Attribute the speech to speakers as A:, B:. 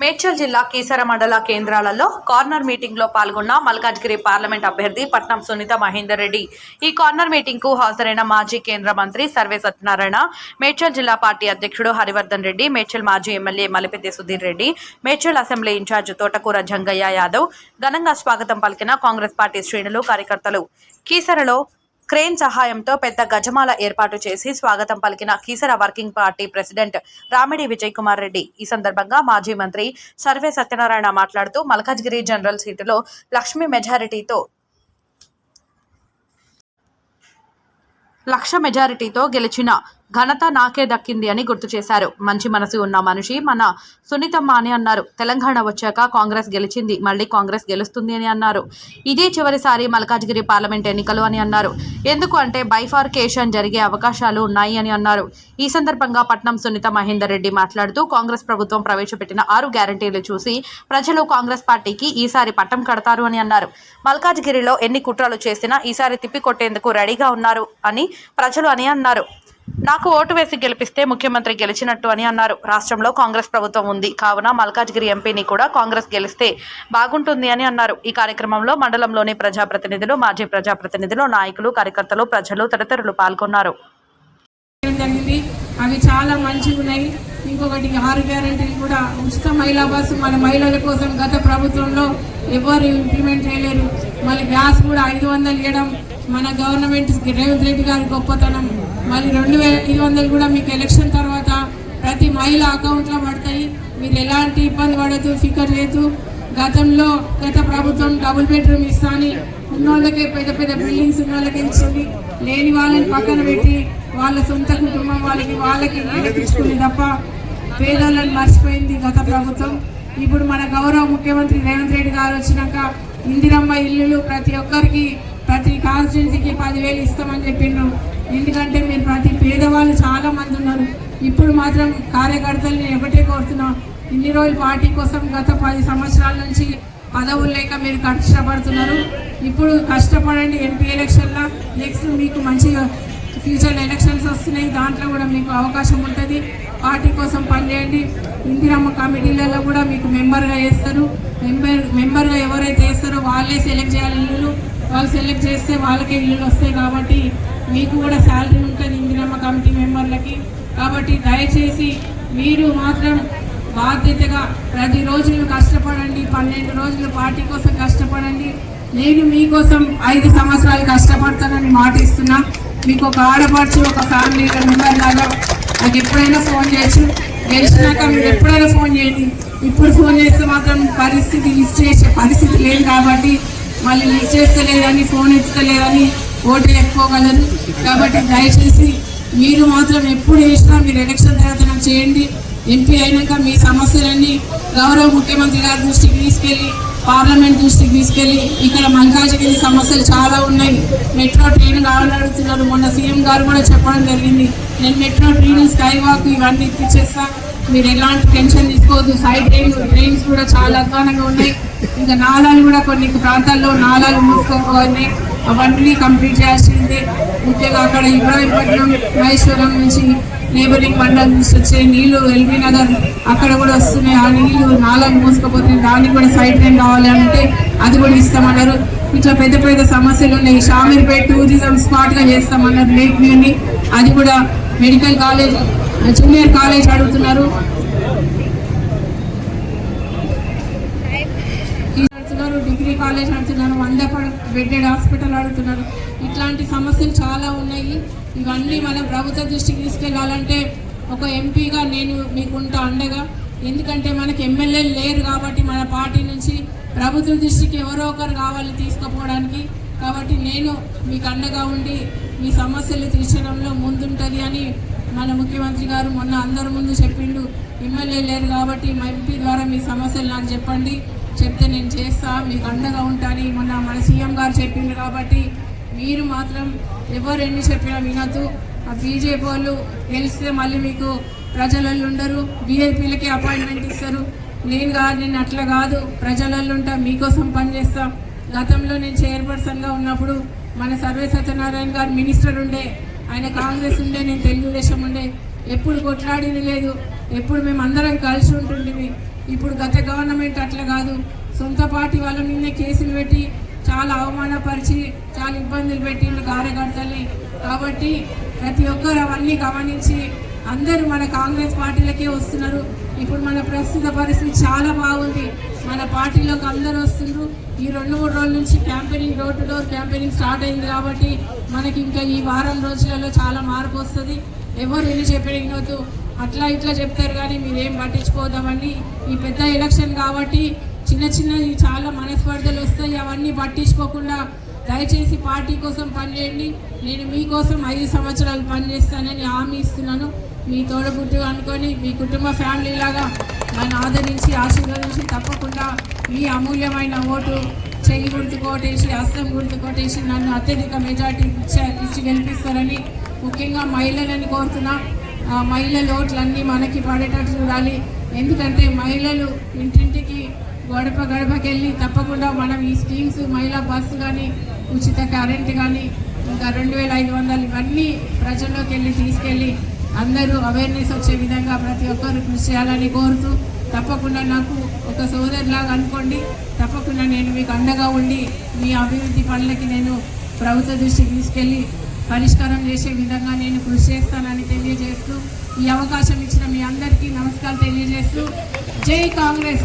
A: మేడ్చల్ జిల్లా కీసర మండల కేంద్రాలలో కార్నర్ మీటింగ్లో పాల్గొన్న మల్కాజ్గిరి పార్లమెంట్ అభ్యర్థి పట్నం సునీత మహేందర్ రెడ్డి. ఈ కార్నర్ మీటింగ్కు హాజరైన మాజీ కేంద్ర మంత్రి సర్వే సత్యనారాయణ మేడ్చల్ జిల్లా పార్టీ అధ్యక్షుడు హరివర్ధన్ రెడ్డి మేడ్చల్ మాజీ MLA Malipeddi Sudheer Reddy Medchal assembly incharge Thotakura Jangaiah Yadav. ఘనంగా స్వాగతం పలికిన కాంగ్రెస్ పార్టీ శ్రేణులు కార్యకర్తలు. కీసరలో క్రేన్ సహాయంతో పెద్ద గజమాల ఏర్పాటు చేసి స్వాగతం పలికిన Keesara working party president Ramidi Vijay Kumar Reddy. ఈ సందర్భంగా మాజీ మంత్రి సర్వే సత్యనారాయణ మాట్లాడుతూ మల్కాజ్గిరి జనరల్ సీటులో లక్ష్మీ మెజారిటీతో లక్ష మెజారిటీతో గెలిచిన ఘనత నాకే దక్కింది అని గుర్తు చేశారు. మంచి మనసు ఉన్న మనిషి మన సునీతమ్మ అని అన్నారు. తెలంగాణ వచ్చాక కాంగ్రెస్ గెలిచింది మళ్ళీ కాంగ్రెస్ గెలుస్తుంది అని అన్నారు. ఇదే చివరిసారి మల్కాజ్గిరి పార్లమెంట్ ఎన్నికలు అని అన్నారు. ఎందుకు అంటే బైఫార్కేషన్ జరిగే అవకాశాలు ఉన్నాయి అని అన్నారు. ఈ సందర్భంగా పట్నం సునీత మహేందర్ రెడ్డి మాట్లాడుతూ కాంగ్రెస్ ప్రభుత్వం ప్రవేశపెట్టిన ఆరు గ్యారంటీలు చూసి ప్రజలు కాంగ్రెస్ పార్టీకి ఈసారి పట్టం కడతారు అని అన్నారు. మల్కాజ్గిరిలో ఎన్ని కుట్రలు చేసినా ఈసారి తిప్పికొట్టేందుకు రెడీగా ఉన్నారు అని ప్రజలు అని అన్నారు. నాకు ఓటు వేసి గెలిపిస్తే ముఖ్యమంత్రి గెలిచినట్టు అని అన్నారు. రాష్ట్రంలో కాంగ్రెస్ ప్రభుత్వం ఉంది. కావున మల్కాజ్గిరి ఎంపీని కూడా కాంగ్రెస్ గెలిస్తే బాగుంటుంది అని అన్నారు. ఈ కార్యక్రమంలో మండలంలోని ప్రజాప్రతినిధులు మాజీ ప్రజాప్రతినిధులు నాయకులు కార్యకర్తలు ప్రజలు తదితరులు పాల్గొన్నారు.
B: అవి చాలా మంచిగా ఉన్నాయి. ఇంకొకటి ఆరు గ్యారెంటీలు కూడా ఉచిత మహిళా బస్సు మన మహిళల కోసం గత ప్రభుత్వంలో ఎవరు ఇంప్లిమెంట్ చేయలేరు. మళ్ళీ గ్యాస్ కూడా ఐదు వందలు ఇవ్వడం మన గవర్నమెంట్ రేవంత్ రెడ్డి గారి గొప్పతనం. మళ్ళీ రెండు వేల ఐదు వందలు కూడా మీకు ఎలక్షన్ తర్వాత ప్రతి మహిళ అకౌంట్లో పడతాయి. మీరు ఎలాంటి ఇబ్బంది పడదు ఫికర్ లేదు. గతంలో గత ప్రభుత్వం డబుల్ బెడ్రూమ్ ఇస్తాని. ఉన్నోళ్ళకే పెద్ద పెద్ద బిల్డింగ్స్ ఉన్న వాళ్ళకి ఇచ్చింది. లేని వాళ్ళని పక్కన పెట్టి వాళ్ళ సొంత కుటుంబం వాళ్ళకి వాళ్ళకి తీసుకుంది తప్ప పేదోళ్ళని మర్చిపోయింది గత ప్రభుత్వం. ఇప్పుడు మన గౌరవ ముఖ్యమంత్రి రేవంత్ రెడ్డి గారు వచ్చినాక ఇందిరమ్మ ఇల్లులు ప్రతి ఒక్కరికి ప్రతి కాన్స్టిట్యున్సీకి పదివేలు ఇస్తామని చెప్పిండ్రు. ఎందుకంటే మీరు ప్రతి పేదవాళ్ళు చాలా మంది ఉన్నారు. ఇప్పుడు మాత్రం కార్యకర్తలు నేను ఒకటే కోరుతున్నా. ఇన్ని రోజులు పార్టీ కోసం గత పది సంవత్సరాల నుంచి పదవులు లేక మీరు కష్టపడుతున్నారు. ఇప్పుడు కష్టపడండి ఎంపీ ఎలక్షన్లో. నెక్స్ట్ మీకు మంచిగా ఫ్యూచర్ ఎలక్షన్స్ వస్తున్నాయి. దాంట్లో కూడా మీకు అవకాశం ఉంటుంది. పార్టీ కోసం పనిచేయండి. ఇందిరమ్మ కమిటీలలో కూడా మీకు మెంబర్గా వేస్తారు మెంబర్ మెంబర్గా ఎవరైతే వేస్తారో వాళ్ళే సెలెక్ట్ చేయాలి ఇల్లులు. వాళ్ళు సెలెక్ట్ చేస్తే వాళ్ళకే ఇల్లులు వస్తాయి కాబట్టి మీకు కూడా శాలరీ ఉంటుంది ఇందిరమ్మ కమిటీ మెంబర్లకి కాబట్టి దయచేసి మీరు మాత్రం బాధ్యతగా ప్రతి రోజులు కష్టపడండి పన్నెండు రోజులు పార్టీ కోసం కష్టపడండి. నేను మీకోసం ఐదు సంవత్సరాలు కష్టపడతానని మాట ఇస్తున్నా. మీకు ఒక ఆడపడుచు ఒక ఫ్యామిలీ మెంబర్ లాగా నాకు ఎప్పుడైనా ఫోన్ చేయొచ్చు. గెలిచినాక మీరు ఎప్పుడైనా ఫోన్ చేయండి. ఇప్పుడు ఫోన్ చేస్తే మాత్రం పరిస్థితి లిస్ట్ చేసే పరిస్థితి లేదు కాబట్టి మళ్ళీ లిస్ట్ చేస్తలేదని ఫోన్ ఎత్తలేదని ఓటు ఎక్కువగలరు కాబట్టి దయచేసి మీరు మాత్రం ఎప్పుడు చేసినా మీరు ఎలక్షన్ తర్వాత నాకు చేయండి. ఎంపీ అయినాక మీ సమస్యలన్నీ గౌరవ ముఖ్యమంత్రి గారి దృష్టికి తీసుకెళ్ళి పార్లమెంట్ దృష్టికి తీసుకెళ్ళి ఇక్కడ మల్కాజ్గిరి సమస్యలు చాలా ఉన్నాయి. మెట్రో ట్రైన్ కావాలని అడుగుతున్నారు మొన్న సీఎం గారు కూడా చెప్పడం జరిగింది. నేను మెట్రో ట్రైన్ స్కై వాక్ ఇవన్నీ ఇప్పించేస్తా మీరు ఎలాంటి టెన్షన్ తీసుకోవద్దు. సైడ్ ట్రైన్స్ ట్రైన్స్ కూడా చాలా అధ్వానంగా ఉన్నాయి. ఇంకా నాలాలు కూడా కొన్ని ప్రాంతాల్లో నాలాలు మూసుకోవాలి అవన్నీ కంప్లీట్ చేయాల్సిందే. ముఖ్యంగా అక్కడ ఇబ్రాహీంపట్నం మహేశ్వరం నుంచి నేబరింగ్ మండలం నుంచి వచ్చే నీళ్ళు ఎల్బీ నగర్ అక్కడ కూడా వస్తున్నాయి. ఆ నీళ్ళు నాలాలు మూసుకుపోతున్నాయి దానికి కూడా సైడ్ ట్రైన్ కావాలి అంటే అది కూడా ఇస్తామన్నారు. ఇట్లా పెద్ద పెద్ద సమస్యలు ఉన్నాయి. షామీర్పేట్ టూరిజం స్పాట్గా చేస్తామన్నారు. లేక్ వ్యూని అది కూడా మెడికల్ కాలేజ్ జూనియర్ కాలేజ్ అడుగుతున్నారు. అడుగుతున్నారు డిగ్రీ కాలేజ్ అడుగుతున్నారు వంద బెడ్డెడ్ హాస్పిటల్ అడుగుతున్నారు. ఇట్లాంటి సమస్యలు చాలా ఉన్నాయి. ఇవన్నీ మన ప్రభుత్వ దృష్టికి తీసుకెళ్ళాలంటే ఒక ఎంపీగా నేను మీకుంటా అండగా. ఎందుకంటే మనకి ఎమ్మెల్యేలు లేరు కాబట్టి మన పార్టీ నుంచి ప్రభుత్వ దృష్టికి ఎవరో ఒకరు కావాలి తీసుకుపోవడానికి. కాబట్టి నేను మీకు అండగా ఉండి మీ సమస్యలు తీర్చడంలో ముందుంటుంది అని మన ముఖ్యమంత్రి గారు మొన్న అందరి ముందు చెప్పిండు. ఎమ్మెల్యే లేరు కాబట్టి మా ఎంపీ ద్వారా మీ సమస్యలు నాకు చెప్పండి. చెప్తే నేను చేస్తా మీకు అండగా ఉంటాను మొన్న మన సీఎం గారు చెప్పిండు కాబట్టి మీరు మాత్రం ఎవరు ఎన్ని చెప్పినా వినద్దు. ఆ బీజేపీ వాళ్ళు గెలిస్తే మళ్ళీ మీకు ప్రజలలో ఉండరు బీఐపీలకి అపాయింట్మెంట్ ఇస్తారు. నేను కాదు నేను అట్లా కాదు. ప్రజలలో ఉంటా మీకోసం పనిచేస్తాను గతంలో నేను చైర్పర్సన్గా ఉన్నప్పుడు మన సర్వే సత్యనారాయణ గారు మినిస్టర్ ఉండే ఆయన కాంగ్రెస్ ఉండే నేను తెలుగుదేశం ఉండే ఎప్పుడు కొట్లాడింది లేదు ఎప్పుడు మేము అందరం కలిసి ఉంటుండేవి ఇప్పుడు గత గవర్నమెంట్ అట్లా కాదు. సొంత పార్టీ వాళ్ళ మీదే కేసులు పెట్టి చాలా అవమానపరిచి చాలా ఇబ్బందులు పెట్టిండు కార్యకర్తల్ని కాబట్టి ప్రతి ఒక్కరు అవన్నీ గమనించి అందరూ మన కాంగ్రెస్ పార్టీలకే వస్తున్నారు. ఇప్పుడు మన ప్రస్తుత పరిస్థితి చాలా బాగుంది. మన పార్టీలోకి అందరూ వస్తున్నారు ఈ రెండు మూడు రోజుల నుంచి campaigning door to door campaigning start అయింది కాబట్టి మనకి ఇంకా ఈ వారం రోజులలో చాలా మార్పు వస్తుంది. ఎవరు ఎన్ని చెప్పినవద్దు అట్లా ఇట్లా చెప్తారు కానీ మీరేం పట్టించుకోదామని ఈ పెద్ద ఎలక్షన్ కాబట్టి చిన్న చిన్నవి చాలా మనస్పర్ధలు వస్తాయి. అవన్నీ పట్టించుకోకుండా దయచేసి పార్టీ కోసం పనిచేయండి. నేను మీకోసం ఐదు సంవత్సరాలు పనిచేస్తానని హామీ ఇస్తున్నాను. మీ తోడబుట్టు అనుకొని మీ కుటుంబ ఫ్యామిలీ లాగా నన్ను ఆదరించి ఆశీర్వదించి తప్పకుండా మీ అమూల్యమైన ఓటు చెయ్యి గుర్తు కోటేసి హస్తం గుర్తు కోటేసి నన్ను అత్యధిక మెజార్టీ ఇచ్చే ఇచ్చి గెలిపిస్తారని ముఖ్యంగా మహిళలని కోరుతున్నా. ఆ మహిళల ఓట్లన్నీ మనకి పడేటట్టు చూడాలి. ఎందుకంటే మహిళలు ఇంటింటికి గడప గడపకెళ్ళి తప్పకుండా మనం ఈ స్కీమ్స్ మహిళా బస్సు కానీ ఉచిత కరెంట్ కానీ ఇంకా రెండు వేల ఐదు వందలు ఇవన్నీ ప్రజల్లోకి వెళ్ళి తీసుకెళ్ళి అందరూ అవేర్నెస్ వచ్చే విధంగా ప్రతి ఒక్కరు కృషి చేయాలని కోరుతూ తప్పకుండా నాకు ఒక సోదరులాగా అనుకోండి. తప్పకుండా నేను మీకు అండగా ఉండి మీ అభివృద్ధి పనులకి నేను ప్రభుత్వ దృష్టికి తీసుకెళ్ళి పరిష్కారం చేసే విధంగా నేను కృషి చేస్తానని తెలియజేస్తూ ఈ అవకాశం ఇచ్చిన మీ అందరికీ నమస్కారం తెలియజేస్తూ జై కాంగ్రెస్.